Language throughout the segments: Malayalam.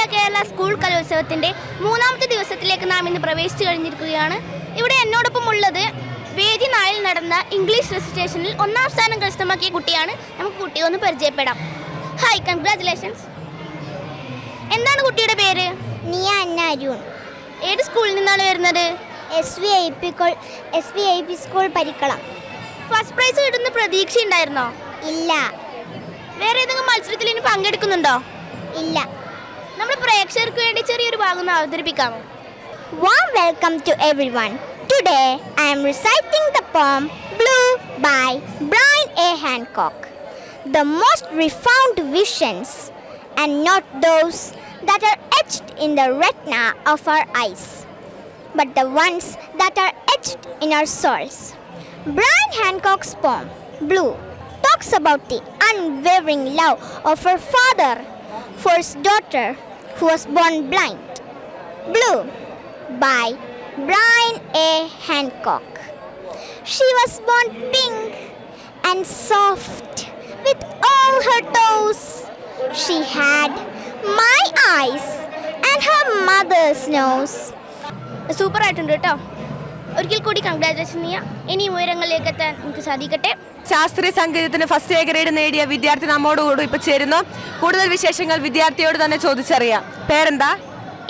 അഖില കേരള സ്കൂൾ കലോത്സവത്തിന്റെ മൂന്നാമത്തെ ദിവസത്തിലേക്ക് നാം ഇന്ന് പ്രവേശിച്ചു കഴിഞ്ഞിരിക്കുകയാണ്. ഇവിടെ എന്നോടൊപ്പം ഉള്ളത് വേദി നായിൽ നടന്ന ഇംഗ്ലീഷ് റെസിറ്റേഷനിൽ ഒന്നാം സ്ഥാനം കരസ്ഥമാക്കിയ കുട്ടിയാണ്. നമുക്ക് കുട്ടിയെ ഒന്ന് പരിചയപ്പെടാം. ഹായ് കൺഗ്രാറ്റുലേഷൻസ് എന്താണ് കുട്ടിയുടെ പേര്? നിയ അന്ന അരുൺ. ഏത് സ്കൂളിൽ നിന്നാണ് വരുന്നത്? S V I P S V I P school Parikkalam. First prize കിട്ടുന്ന പ്രതീക്ഷ ഉണ്ടായിരുന്നോ ഇല്ല. വേറെ ഏതെങ്കിലും മത്സരത്തിൽ ഇനി പങ്കെടുക്കുന്നുണ്ടോ? ഇല്ല. നമ്മൾ പ്രേക്ഷകർക്ക് വേണ്ടി ചെറിയൊരു ഭാഗം ഒന്ന് അവതരിപ്പിക്കാമോ Warm welcome to everyone. Today I am reciting the poem Blue by Brian A. Hancock. The most refined visions, and not those that are etched in the retina of our eyes, but the ones that are etched in our souls. Brian Hancock's poem Blue talks about the unwavering love of her father for his daughter who was born blind. Blue by Brian A. Hancock. She was born pink and soft with all her toes. She had my eyes and her mother's nose. Super ആയിട്ടുണ്ട് കേട്ടോ ഒരിക്കൽ കൂടി കൺഗ്രാറ്റുലേഷൻ ചെയ്യാം. ഇനി ഉയരങ്ങളിലേക്ക് എത്താൻ നമുക്ക് സാധിക്കട്ടെ. ശാസ്ത്രീയ സംഗീതത്തിന് ഫസ്റ്റ് എ ഗ്രേഡ് നേടിയ വിദ്യാർത്ഥി നമ്മോടുകൂടി ഇപ്പൊ ചേരുന്നു. കൂടുതൽ വിശേഷങ്ങൾ വിദ്യാർത്ഥിയോട് തന്നെ ചോദിച്ചറിയാം. പേരെന്താ?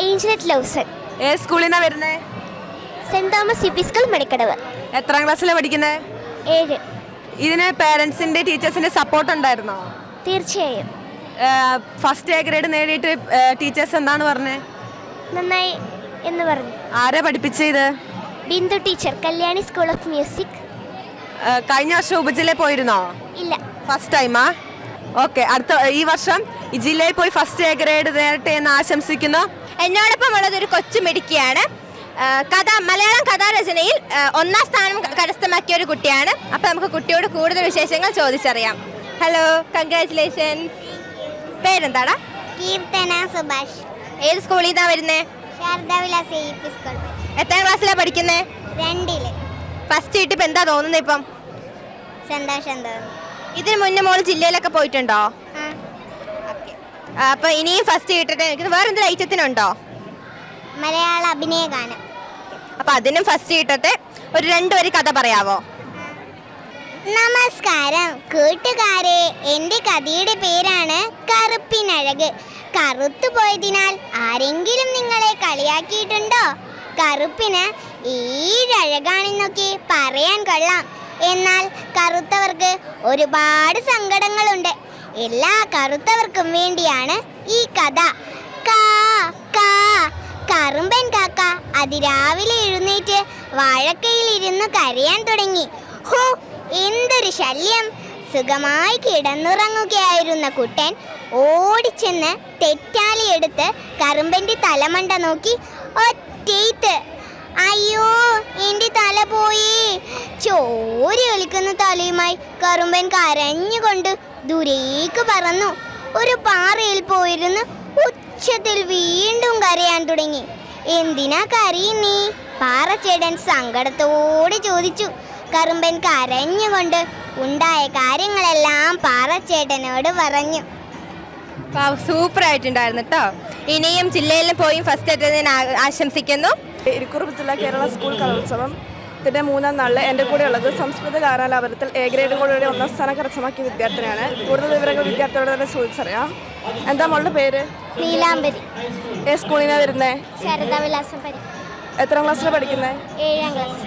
ഏഞ്ചലറ്റ് ലൗസൺ ഏത് സ്കൂളിൽ നിന്നാ വരുന്നേ? Saint Thomas U P school Manikkadavu എത്രാം ക്ലാസ്സിലാണ് പഠിക്കുന്നത് ഏഴ്. ഇതിന് പേരൻസിന്റെ ടീച്ചേഴ്സിന്റെ സപ്പോർട്ട് ഉണ്ടായിരുന്നോ? തീർച്ചയായും. ഫസ്റ്റ് എ ഗ്രേഡ് നേടിയിട്ട് ടീച്ചേഴ്സ് എന്താണ് പറഞ്ഞേ? നന്നായി എന്ന് പറഞ്ഞു. ആരാ പഠിപ്പിച്ചത് Bindu teacher Kalyani school of music. കഴിഞ്ഞ വർഷം ഉപജില്ലയിൽ പോയിരുന്നോ? ഇല്ല. ഫസ്റ്റ് ടൈമാ ഓക്കെ അടുത്ത ഈ വർഷം ഈ ജില്ലയിൽ പോയി ഫസ്റ്റ് എ ഗ്രേഡ് നേരട്ടെ എന്ന് ആശംസിക്കുന്നു. എന്നോടൊപ്പം ഉള്ളത് ഒരു കൊച്ചു മിടുക്കിയാണ്. കഥ മലയാളം കഥാരചനയിൽ ഒന്നാം സ്ഥാനം കരസ്ഥമാക്കിയ ഒരു കുട്ടിയാണ്. അപ്പോൾ നമുക്ക് കുട്ടിയോട് കൂടുതൽ വിശേഷങ്ങൾ ചോദിച്ചറിയാം. ഹലോ കൺഗ്രാറ്റുലേഷൻ പേരെന്താടാ? കീർത്തന സുഭാഷ്. ഏത് സ്കൂളിൽ നിന്നാണ് വരുന്നത് ശാരദാ വിലാസ് സ്കൂൾ എത്രാം ക്ലാസ്സിലാ പഠിക്കുന്നേ? രണ്ടിൽ. ഫസ്റ്റ് കിട്ടിയപ്പോ എന്താ തോന്നുന്നത് ഇപ്പം? സന്തോഷം തോന്നുന്നു. ഇതിന് മുന്നേ മോൾ ജില്ലയിലൊക്കെ പോയിട്ടുണ്ടോ? അപ്പൊ ഇനിയും ഫസ്റ്റ് കിട്ടട്ടെ എനിക്ക് വേറെ എന്തെങ്കിലും ഐറ്റത്തിനുണ്ടോ മലയാള അഭിനയ ഗാനം. അപ്പൊ അതിനും ഫസ്റ്റ് കിട്ടട്ടെ ഒരു രണ്ടുപേര് കഥ പറയാവോ? നമസ്കാരം. കൂട്ടുകാരെ എന്റെ കഥയുടെ പേരാണ് കറുപ്പിനഴക്. കറുത്തു പോയതിനാൽ ആരെങ്കിലും നിങ്ങളെ കളിയാക്കിയിട്ടുണ്ടോ? കറുപ്പിന് ഈഴഴകാണെന്നൊക്കെ പറയാൻ കൊള്ളാം. എന്നാൽ കറുത്തവർക്ക് ഒരുപാട് സങ്കടങ്ങളുണ്ട്. എല്ലാ കറുത്തവർക്കും വേണ്ടിയാണ് ഈ കഥ. കാ കാ കറുമ്പൻ കാക്ക അതിരാവിലെ എഴുന്നേറ്റ് വാഴക്കയിൽ ഇരുന്ന് കരയാൻ തുടങ്ങി. ഹോ എന്തൊരു ശല്യം. സുഖമായി കിടന്നുറങ്ങുകയായിരുന്ന കുട്ടൻ ഓടിച്ചെന്ന് തെറ്റാലി എടുത്ത് കറുമ്പന്റെ തലമണ്ട നോക്കി ഒറ്റയിട്ട് അയ്യോ എന്റെ തല പോയി. ചോരി ഒലിക്കുന്ന തലയുമായി കറുമ്പൻ കരഞ്ഞുകൊണ്ട് ദൂരേക്ക് പറന്നു. ഒരു പാറയിൽ പോയിരുന്ന് ഉച്ചത്തിൽ വീണ്ടും കരയാൻ തുടങ്ങി. എന്തിനാ കരയുന്നീ? പാറച്ചേടൻ സങ്കടത്തോടെ ചോദിച്ചു. കറുമ്പൻ കരഞ്ഞുകൊണ്ട് ഉണ്ടായ കാര്യങ്ങളെല്ലാം പാറച്ചേട്ടനോട് പറഞ്ഞു. സൂപ്പർ ആയിട്ടുണ്ടായിരുന്നു കേട്ടോ ഇനിയും ജില്ലയിലും പോയി ഫസ്റ്റ് എത്തുന്നതിന് ഞാൻ ആശംസിക്കുന്നു. ഇരിക്കുറുപ്പ് ജില്ലാ കേരള സ്കൂൾ കലോത്സവം ഇതിന്റെ മൂന്നാം നാളിൽ എന്റെ കൂടെ ഉള്ളത് സംസ്കൃത ഗാനാലാപനത്തിൽ എ ഗ്രേഡ് കൂടെ ഒന്നാം സ്ഥാനം കരസ്ഥമാക്കിയ വിദ്യാർത്ഥിനിയാണ്. കൂടുതൽ വിവരങ്ങൾ വിദ്യാർത്ഥികളോട് തന്നെ ചോദിച്ചറിയാം. എന്താ മോളുടെ പേര്? നീലാംബരി. ഏ സ്കൂളിൽ വരുന്നേ? വരുന്നത് ശാരദാ വിലാസം പരി എത്രാം ക്ലാസ്സിലാണ് പഠിക്കുന്നത് ഏഴാം ക്ലാസ്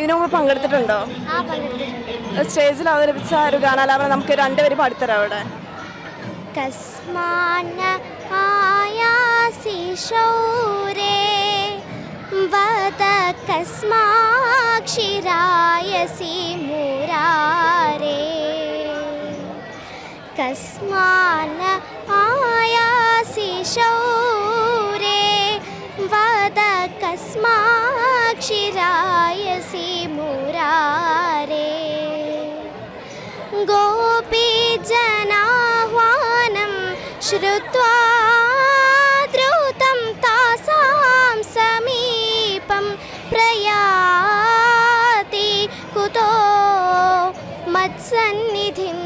ഇതിനു മുമ്പ് പങ്കെടുത്തിട്ടുണ്ട്. സ്റ്റേജിൽ അവതരിപ്പിച്ച ഒരു ഗാനാലാപനം നമുക്ക് രണ്ടുപേര് പാടിത്തരാം അവിടെ. कस्मान् आयासिशौरे वद कस्माक्षिरायसि मुरारे। कस्मान् आयासि शौरे वद कस्माक्षिरायसि मुरारे। गो श्रुत्वा द्रुतं तासां समीपं प्रयाति कुतो मत्सन्निधिं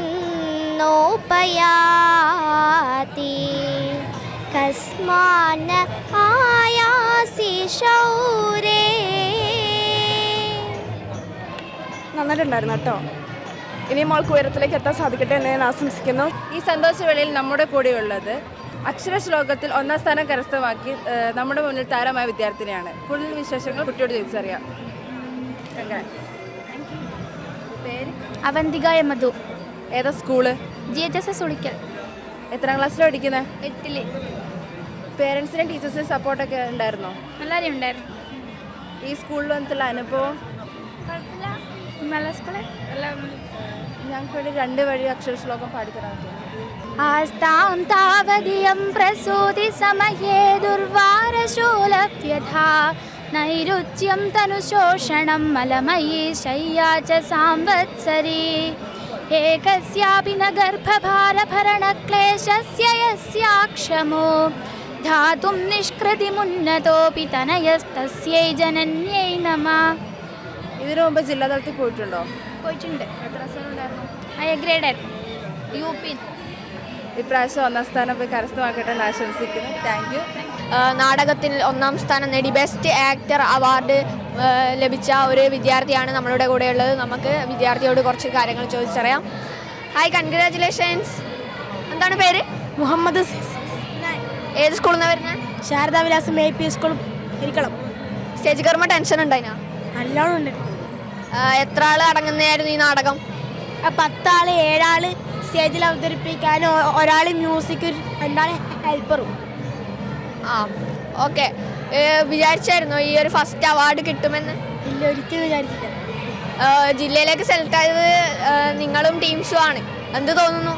नोपयाति കസ്മാന ആയാസി ശൗരേ നന്നായിട്ടുണ്ടായിരുന്നു കേട്ടോ ഇനി മോൾക്ക് ഉയരത്തിലേക്ക് എത്താൻ സാധിക്കട്ടെ എന്ന് ഞാൻ ആശംസിക്കുന്നു. ഈ സന്തോഷവേളയിൽ നമ്മുടെ കൂടെയുള്ളത് അക്ഷരശ്ലോകത്തിൽ ഒന്നാം സ്ഥാനം കരസ്ഥമാക്കി നമ്മുടെ മുന്നിൽ താരമായ വിദ്യാർത്ഥിനിയാണ്. കൂടുതൽ വിശേഷങ്ങൾ കുട്ടിയോട് ചോദിച്ചറിയാം. അവന്തിക മധു ഏതാ school? G H S S Ulikkal എത്രാം ക്ലാസ്സിലാണ് പഠിക്കുന്നത് എട്ടിൽ. പേരൻസിനും ടീച്ചേഴ്സിനും സപ്പോർട്ടൊക്കെ ഉണ്ടായിരുന്നോ? എല്ലാവരും ഉണ്ടായിരുന്നു. ഈ സ്കൂളിൽ വന്നിട്ടുള്ള അനുഭവം? കുഴപ്പമില്ല. നല്ല സ്കൂൾ. എല്ലാം ഞങ്ങൾക്ക് രണ്ട് വഴി അക്ഷരശ്ലോകം പാടിത്തരാൻ ആസ്താം താവതിയം പ്രസൂതി സമയേ ദുർവാരശൂലവ്യഥാ നൈരുച്യം തനുശോഷണം മലമയീ ശയ്യാ ച സാംവത്സരി. ന ഗർഭഭാരഭരണക്ലേശസ്യ യസ്യാക്ഷമോ. ധാതും നിഷ്കൃതിമുന്നതോപി തനയസ്തസ്യൈ ജനന്യൈ നമ. ഇതിനു മുമ്പ് ജില്ലാതലത്തിൽ പോയിട്ടുണ്ടോ? പോയിട്ടുണ്ട്. ഹയർ ഗ്രേഡ് ഉണ്ടായിരുന്നു എ യു പി ഇപ്രാവശ്യം ഒന്നാം സ്ഥാനം പോയി കരസ്ഥമാക്കട്ടെ എന്ന് ആശംസിക്കുന്നു. താങ്ക് യു നാടകത്തിൽ ഒന്നാം സ്ഥാനം നേടി ബെസ്റ്റ് ആക്ടർ അവാർഡ് ലഭിച്ച ഒരു വിദ്യാർത്ഥിയാണ് നമ്മളുടെ കൂടെയുള്ളത്. നമുക്ക് വിദ്യാർത്ഥിയോട് കുറച്ച് കാര്യങ്ങൾ ചോദിച്ചറിയാം. ഹായ് കൺഗ്രാചുലേഷൻസ് എന്താണ് പേര്? മുഹമ്മദ് ഏത് സ്കൂളിൽ നിന്നാണ് വരുന്നത് ശാരദാവിലാസം എ പി സ്കൂൾ ഇരിക്കണം സ്റ്റേജ് കയറുമ്പോൾ ടെൻഷൻ ഉണ്ടായിനാ നല്ലോണം ഉണ്ട്. എത്ര ആൾ അടങ്ങുന്നതായിരുന്നു ഈ നാടകം? പത്താൾ ഏഴാൾ സ്റ്റേജിൽ അവതരിപ്പിക്കാൻ ഒരാൾ മ്യൂസിക് എന്താണ് ഹെൽപ്പറും ആ ഓക്കെ വിചാരിച്ചായിരുന്നു ഈ ഒരു ഫസ്റ്റ് അവാർഡ് കിട്ടുമെന്ന്? ഇല്ല ഒരിക്കലും വിചാരിച്ചില്ല. ജില്ലയിലേക്ക് സെലക്ട് ആയത് നിങ്ങളും ടീംസും ആണ്. എന്ത് തോന്നുന്നു?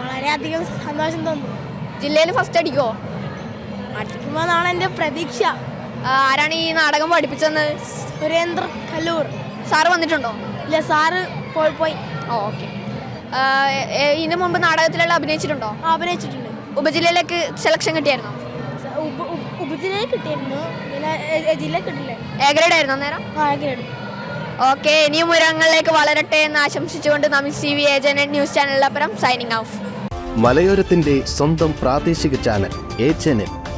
വളരെയധികം സന്തോഷം തോന്നുന്നു. ജില്ലയിൽ ഫസ്റ്റ് അടിക്കുമോ അടിക്കുമോ എന്നാണ് എന്റെ പ്രതീക്ഷ. ആരാണ് ഈ നാടകം പഠിപ്പിച്ചത് സുരേന്ദ്ര കല്ലൂർ സാറ് വന്നിട്ടുണ്ടോ? ഇല്ല സാറ് പോയി പോയി. ഓക്കെ. ഇതിനു മുമ്പ് നാടകത്തിലെല്ലാം അഭിനയിച്ചിട്ടുണ്ടോ? അഭിനയിച്ചിട്ടുണ്ട്. ഉപജില്ലയിലേക്ക് സെലക്ഷൻ കിട്ടിയായിരുന്നോ? ഉപജില്ലയിൽ കിട്ടിയിരുന്നു. പിന്നെ എ- എ- ജില്ല കിട്ടില്ലേ? എ ഗ്രേഡ് ആയിരുന്നു അന്നേരം? ആ ഗ്രേഡ് ഓക്കെ ഇനിയും ഉയരങ്ങളിലേക്ക് വളരട്ടെ എന്ന് ആശംസിച്ചുകൊണ്ട് നമ്മൾ സി വി ഏജന്റ് ന്യൂസ് ചാനലിലപ്പുറം സൈനിങ് ഓഫ് മലയോരത്തിന്റെ സ്വന്തം പ്രാദേശിക ചാനൽ എ ചാനൽ